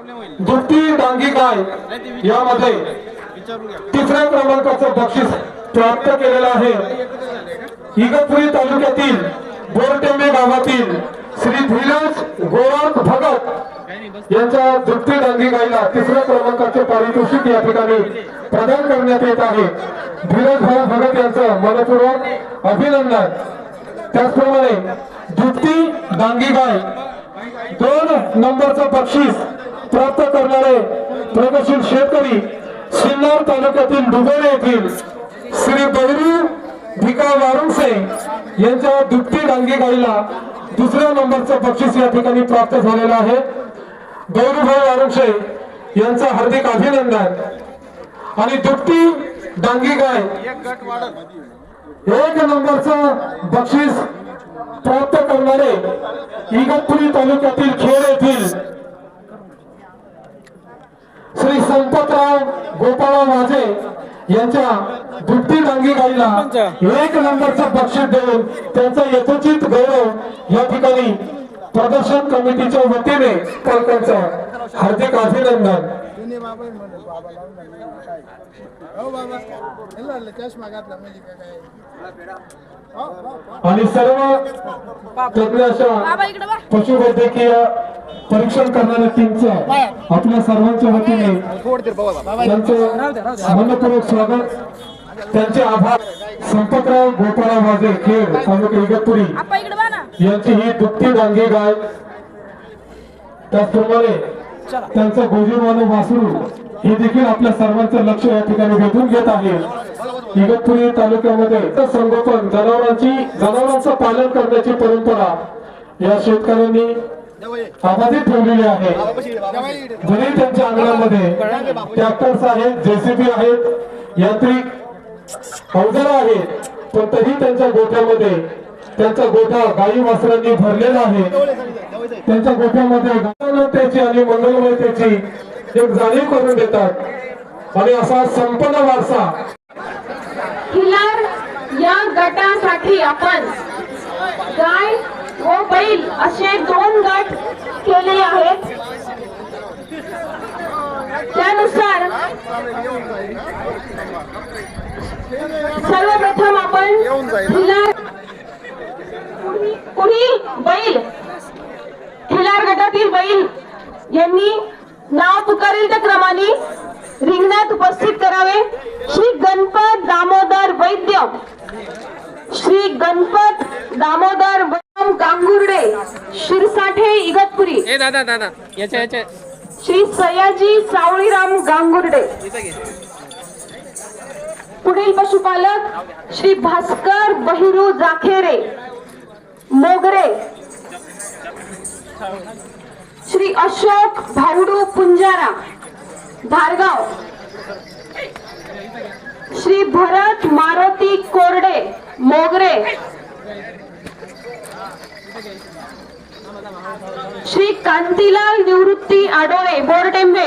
दुपटी डांगी गाय यामध्ये तिसऱ्या क्रमांकाचं बक्षीस प्राप्त केलेलं आहे. इगतपुरी तालुक्यातील बोरटेंबे गावातील श्री धीरज गोरख भगत यांच्या दुपटी डांगी गायला तिसऱ्या क्रमांकाचे पारितोषिक या ठिकाणी प्रदान करण्यात येत आहे. धीरज भगत यांचं मनपूर्वक अभिनंदन. त्याचप्रमाणे दुपटी डांगी गाय दोन नंबरचं बक्षीस प्राप्त करणारे प्रगतशील शेतकरी सिन्नर तालुक्यातील डुबेरे येथील श्री बहिरू भिका वारुंसे यांच्या दुपटी डांगी गाईला दुसऱ्या नंबरचं बक्षीस या ठिकाणी प्राप्त झालेलं आहे. गौरीभाई वारुंसे यांचं हार्दिक अभिनंदन. आणि दुपटी डांगी गाय एक नंबरचं बक्षीस प्राप्त करणारे इगतपुरी तालुक्यातील खेड येथील श्री संपतराव गोपाळा माझे यांच्या दुपटी डांगी गाईला एक नंबरचं बक्षीस देऊन त्यांचा यथोचित गौरव या ठिकाणी प्रदर्शन कमिटीच्या वतीने त्यांचं हार्दिक अभिनंदन. बाबा काय कॅश आणि सर्व तज्ञ अशा पशुवैद्यकीय परीक्षण करणाऱ्या टीमचं आपल्या सर्वांच्या वतीने त्यांचं मनपूर्वक स्वागत. त्यांचे आभार. संपतराव गोपाळराव वाजे खेड तालुका इगतपुरी यांची ही दुपटी डांगी गाय. त्याचप्रमाणे त्यांचं गोजीवानो वासरू हे देखील आपल्या सर्वांचं लक्ष या ठिकाणी वेधून घेत आहे. इगतपुरी तालुक्यामध्ये संगोपन जनावरांची जनावरांचं पालन करण्याची परंपरा या शेतकऱ्यांनी अबाधित ठेवलेली आहे. जरी त्यांच्या अंगणामध्ये ट्रॅक्टर्स आहेत जेसीबी आहेत यांत्रिक अवजारं आहेत पण तरी त्यांच्या गोठ्यामध्ये त्यांचा गोठा गाई वासरांनी भरलेला आहे. त्यांच्या गोठ्यामध्ये गणतेची आणि मंगलमयतेची एक जाणीव करून देतात. आणि असा संपन्न वारसा. खिलार या गटासाठी आपण गाय व बैल असे दोन गट केले आहेत. त्यानुसार सर्वप्रथम आपण खिलार कुणी बैल. खिलार गटातील बैल यांनी नाव पुकारेल त्या क्रमाने. रिंगणात उपस्थित करावे. श्री गणपत दामोदर वैद्य. श्री गणपत दामोदर गांगुर्डे. शिरसाठे इगतपुरी. ए दादा दादा याच्या याच्या श्री सयाजी सावळीराम गांगुर्डे. पुढील पशुपालक श्री भास्कर बहिरू जाखेरे मोगरे. श्री अशोक भावडू पुंजारा धारगाव. श्री भरत मारुती कोरडे मोगरे. श्री कांतीलाल निवृत्ती आडोळे बोरटेंबे.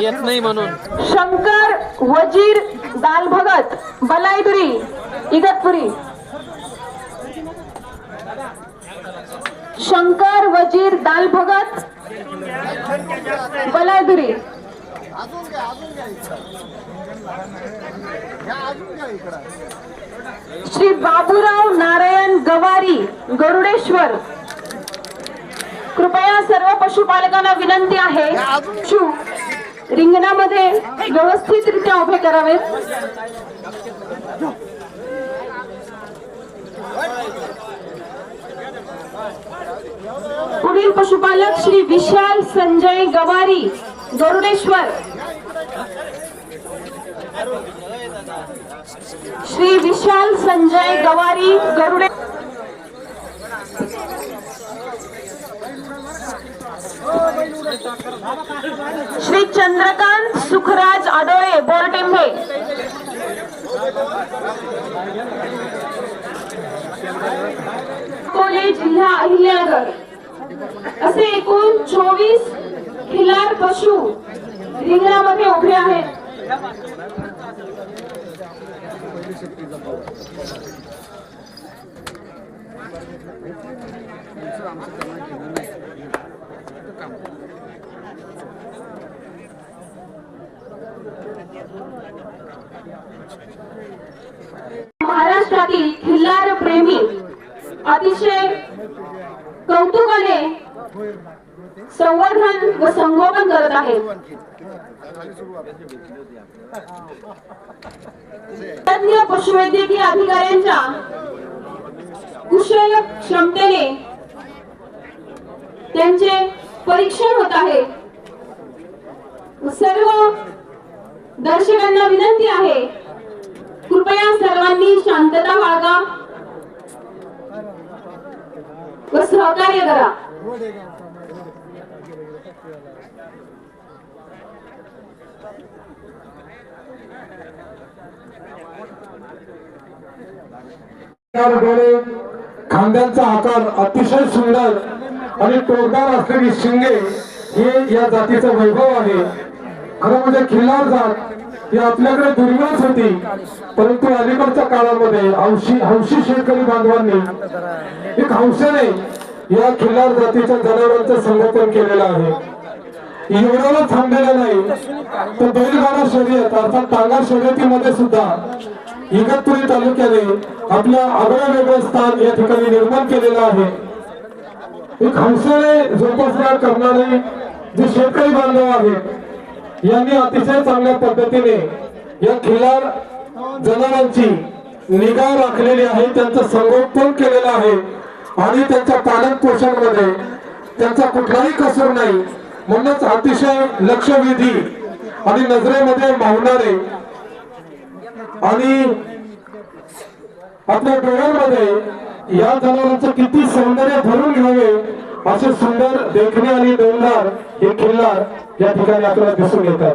येत नाही म्हणून. शंकर वजीर दालभगत बलायदुरी इगतपुरी. शंकर वजीर दाल भगत अजून श्री बाबूराव नारायण गवारी गरुडेश्वर. कृपया सर्व पशुपालकांना विनंती आहे शू रिंगणामध्ये व्यवस्थितरित्या उभे करावेत. पुढील पशुपालक श्री विशाल संजय गवारी गरुडेश्वर. श्री विशाल संजय गवारी गरुडे श्री चंद्रकांत सुखराज आडोळे बोरटेंबे अकोले जिल्हा अहिल्यानगर. असे एकूण चोवीस खिलार पशु रिंगणामध्ये उभे आहेत. महाराष्ट्रातील खिल्लार प्रेमी अतिशय कौतुकाने संवर्धन व संगोपन करत आहेत. तज्ञ पशुवैद्यकीय अधिकाऱ्यांच्या कुशल क्षमतेने त्यांचे परीक्षण होत आहे. सर्व दर्शकांना विनंती आहे कृपया सर्वांनी शांतता बाळगा. व सहकार्य करा खांद्यांचा आकार अतिशय सुंदर आणि टोकदार असलेली शिंगे हे या जातीचं वैभव आहे. खरं म्हणजे खिल्लार जात ही आपल्याकडे दुर्मिळच होती. परंतु अलीकडच्या काळामध्ये हौशी हौशी शेतकरी बांधवांनी एक हौसेने या खिल्लार जातीच्या जनावरांचं संगोपन केलेलं आहे. एवढ्याला थांबलेलं नाही. तर बैलगाडा शर्यत अर्थात टांगा शर्यतीमध्ये सुद्धा इगतपुरी तालुक्याने आपलं आगळं वेगळं स्थान या ठिकाणी निर्माण केलेलं आहे. एक हंसाने जोपासना करणारे जे शेतकरी बांधव आहेत यांनी अतिशय चांगल्या पद्धतीने या खिलार जनावरांची निगा राखलेली आहे त्यांचं संगोपन केलेलं आहे आणि त्यांच्या पालन पोषणमध्ये त्यांचा कुठलाही कसूर नाही. म्हणूनच अतिशय लक्षवेधी आणि नजरेमध्ये मावणारे आणि आपल्या डोळ्यांमध्ये या जनावरांचं किती सौंदर्य भरून घ्यावे असे सुंदर देखणे आणि देवदार हे खिल्लार या ठिकाणी आपल्याला दिसून येतात.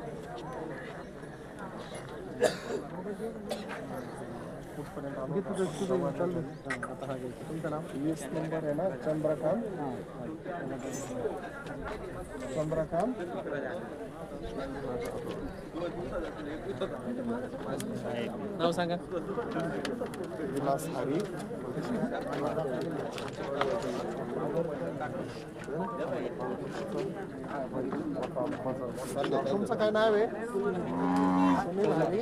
वीस नंबर आहे ना चंद्रकांत चंद्रकांत नाव सांगा. विलास हरी तुमचं काय नाव आहे? सुनील हरी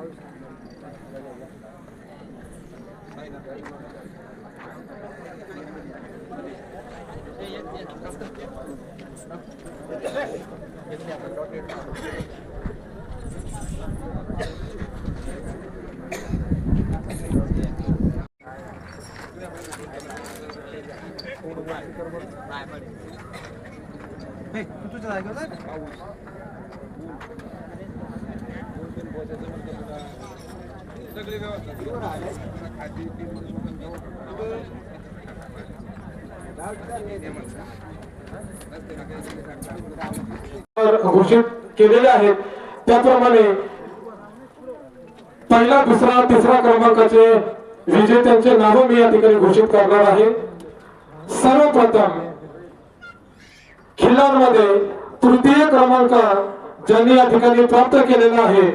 बावीस नंबर ना किती नंबर घोषित केलेले आहेत. त्याप्रमाणे पहिला दुसरा तिसरा क्रमांकाचे विजेत्यांचे नाव मी या ठिकाणी घोषित करणार आहे. सर्वप्रथम खिल्लारमध्ये तृतीय क्रमांक ज्यांनी या ठिकाणी प्राप्त केलेला आहे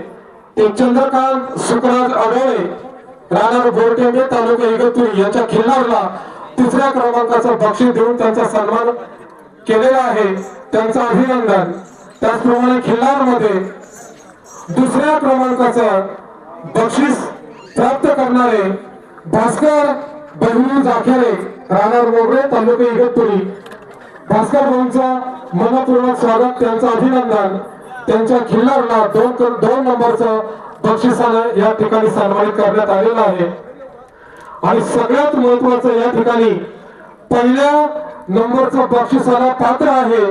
ते चंद्रकांत सुखराज आढळे राणा बोरटेंबे तालुका इगतपुरी यांच्या खिल्लारला तिसऱ्या क्रमांकाचं बक्षीस देऊन त्यांचा सन्मान केलेला आहे. त्यांचं अभिनंदन. त्याचप्रमाणे खिल्लारमध्ये दुसऱ्या क्रमांकाचं बक्षीस प्राप्त करणारे भास्कर बहिणी जाखेरे राहणार मोगरे तालुका इगतपुरी. भास्कर भाऊंचा मनपूर्वक स्वागत त्यांचं अभिनंदन. त्यांच्या खिल्लारला दोन दोन नंबरचं बक्षिसानं या ठिकाणी सन्मानित करण्यात आलेलं आहे. आणि सगळ्यात महत्वाचं या ठिकाणी पहिल्या नंबरचं बक्षिसाला पात्र आहे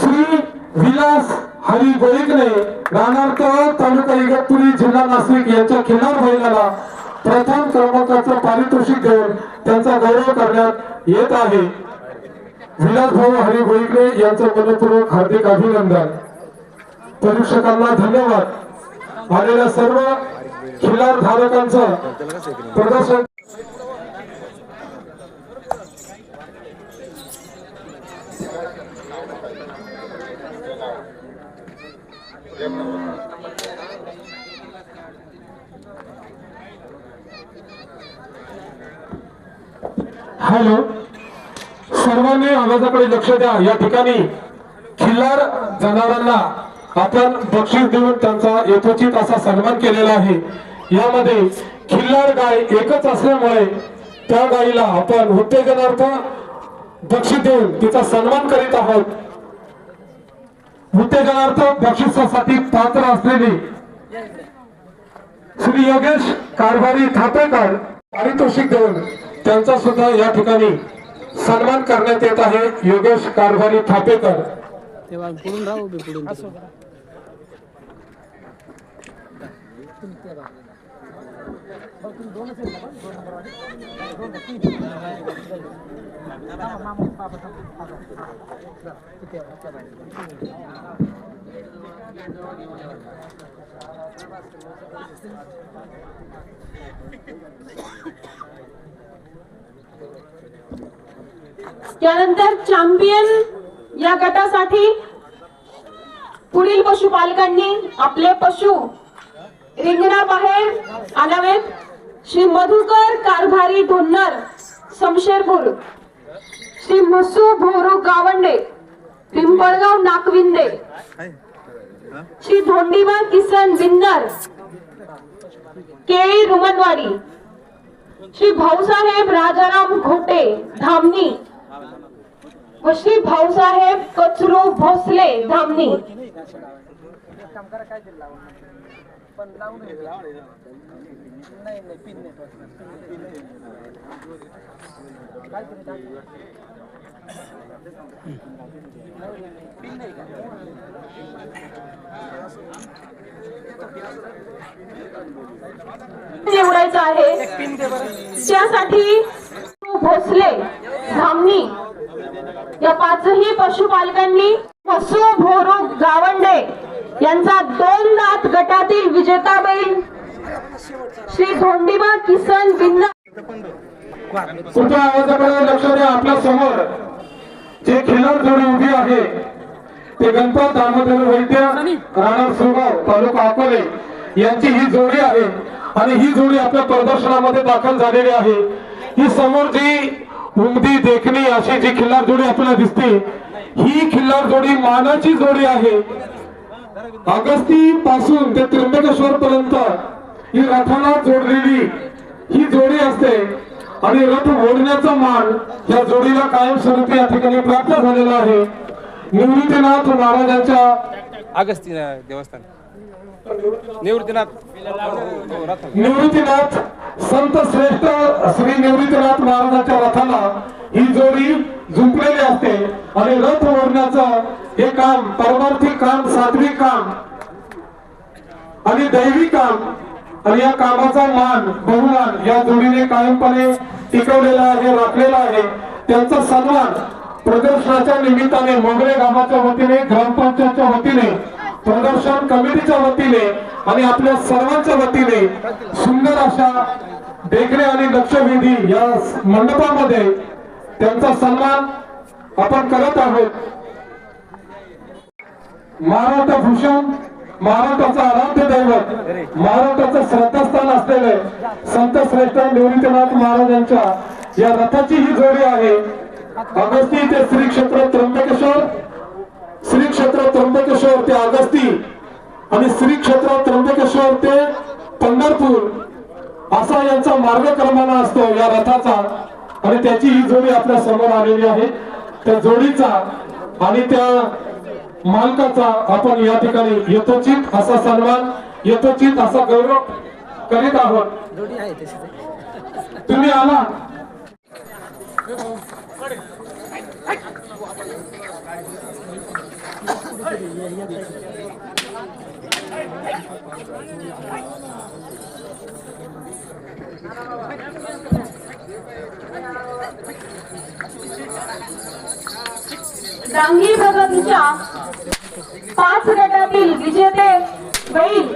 श्री विलास हरी गोईकने राहणार तालुका इगतपुरी जिल्हा नाशिक यांच्या खिल्लार महिलाला प्रथम क्रमांकाचं पारितोषिक देऊन त्यांचा गौरव करण्यात येत आहे. विलास भाऊ हरी गोईकने यांचं मनपूर्वक हार्दिक अभिनंदन. परीक्षकांना धन्यवाद. आलेल्या सर्व खिल्लार धारकांचं प्रदर्शन हॅलो. सर्वांनी आवाजाकडे लक्ष द्या. या ठिकाणी खिल्लार जनावरांना आपण बक्षीस देऊन त्यांचा यथोचित असा सन्मान केलेला आहे. यामध्ये खिल्लार गाय एकच असल्यामुळे त्या गायीला आपण उत्तेजनार्थ बक्षीस देऊन तिचा सन्मान करीत आहोत. उत्तेजनार्थ बक्षिसासाठी पात्र असलेली श्री योगेश कारभारी थापेकर पारितोषिक देऊन त्यांचा सुद्धा या ठिकाणी सन्मान करण्यात येत आहे योगेश कारभारी थापेकर त्यानंतर चॅम्पियन या गटासाठी पुढील पशुपालकांनी आपले पशु रिंगणाबाहेर आणावेत श्री मधुकर कारभारी ढोन्नर समशेरपूर श्री मसू भोरू गावंडे पिंपळगाव नाकविंदे. श्री धोंडीबा किसन बिन्नर केळी रुमनवाडी. श्री भाऊसाहेब राजाराम घोटे धामणी. व श्री भाऊसाहेब कचरू भोसले धामणी. निवडायचं आहे. त्यासाठी भोसले धामणी या पाचही पशुपालकांनी पशु भोरू गावंडे यांचा दोन दात गटातील विजेता बैल श्री धोंडीबा किसन बिन्ना. तुमच्या आवाजाकडे लक्ष द्या आपल्यासमोर जे खिल्लार जोडी उभी आहे ते गणपत दामोदर वैद्य राणा सुगाव तालुका अकोले यांची ही जोडी आहे. आणि ही जोडी आपल्या प्रदर्शनामध्ये दाखल झालेली आहे. ही समोर जी उमदी देखणी अशी जी खिल्लार जोडी आपल्याला दिसते ही खिल्लार जोडी मानाची जोडी आहे. अगस्ती पासून ते त्र्यंबकेश्वर पर्यंत ही रथाला जोडलेली ही जोडी असते आणि रथ ओढण्याचा मान या जोडीला कायमस्वरूपी या ठिकाणी प्राप्त झालेला आहे. निवृत्तीनाथ महाराजांच्या अगस्ती देवस्थान. निवृत्तीनाथ. निवृत्तीनाथ संत श्रेष्ठ श्री निवृत्तीनाथ महाराजांच्या रथाला ही जोडी झुंपलेली असते. आणि रथ ओढण्याचं हे काम परमार्थी काम सात्विक काम आणि दैवी काम आणि या कामाचा मान बहुमान या जोडीने कायमपणे टिकवलेला आहे राखलेला आहे. त्यांचा सन्मान प्रदर्शनाच्या निमित्ताने मोगरे गावाच्या वतीने ग्रामपंचायतच्या वतीने प्रदर्शन कमिटीच्या वतीने आणि आपल्या सर्वांच्या वतीने सुंदर अशा देखणे आणि लक्षवेधी या मंडपामध्ये त्यांचा सन्मान आपण करत आहोत. महाराष्ट्र भूषण महाराष्ट्राचं आराध्य दैवत महाराष्ट्राचं श्रद्धास्थान असलेले संत श्रेष्ठ निवृत्तीनाथ महाराजांच्या या रथाची ही जोडी आहे. अगस्ती ते श्री क्षेत्र त्र्यंबकेश्वर श्री क्षेत्र त्र्यंबकेश्वर ते अगस्ती आणि श्री क्षेत्र त्र्यंबकेश्वर ते पंढरपूर असा यांचा मार्ग क्रमांक असतो या रथाचा. आणि त्याची ही जोडी आपल्यासमोर आलेली आहे. त्या जोडीचा आणि त्या मालकाचा आपण या ठिकाणी यथोचित असा सन्मान यथोचित असा गौरव करीत आहोत. तुम्ही आला. डांगी प्रगतीच्या पाच गटातील विजेते बैल.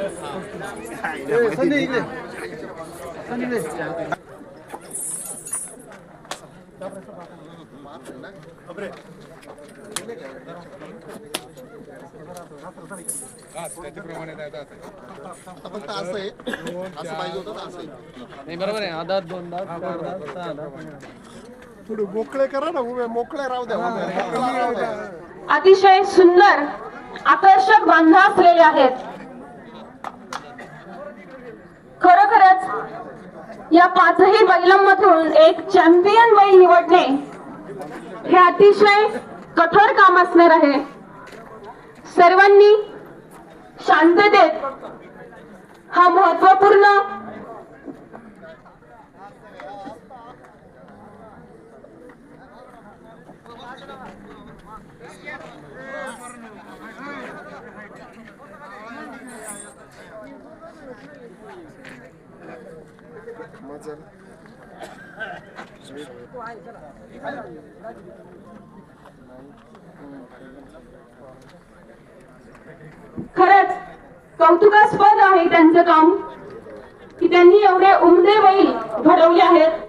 फक्त असं आहे असं पाहिजे होतं ना असं आहे. नाही बरोबर आहे. दोन दात चार दात सहा दात थोडे मोकळे करा ना उभे मोकळे राहू द्या. मोकळे राहू द्या. अतिशय सुंदर आकर्षक बांधा असलेले आहेत. खरोखरच या पाचही बैलांमधून एक चॅम्पियन बैल निवडणे हे अतिशय कठोर काम असणार आहे. सर्वांनी शांततेत हा महत्त्वपूर्ण कौतुकास्पद आहे त्यांचं काम की त्यांनी एवढे उमदे बैल घडवले आहेत.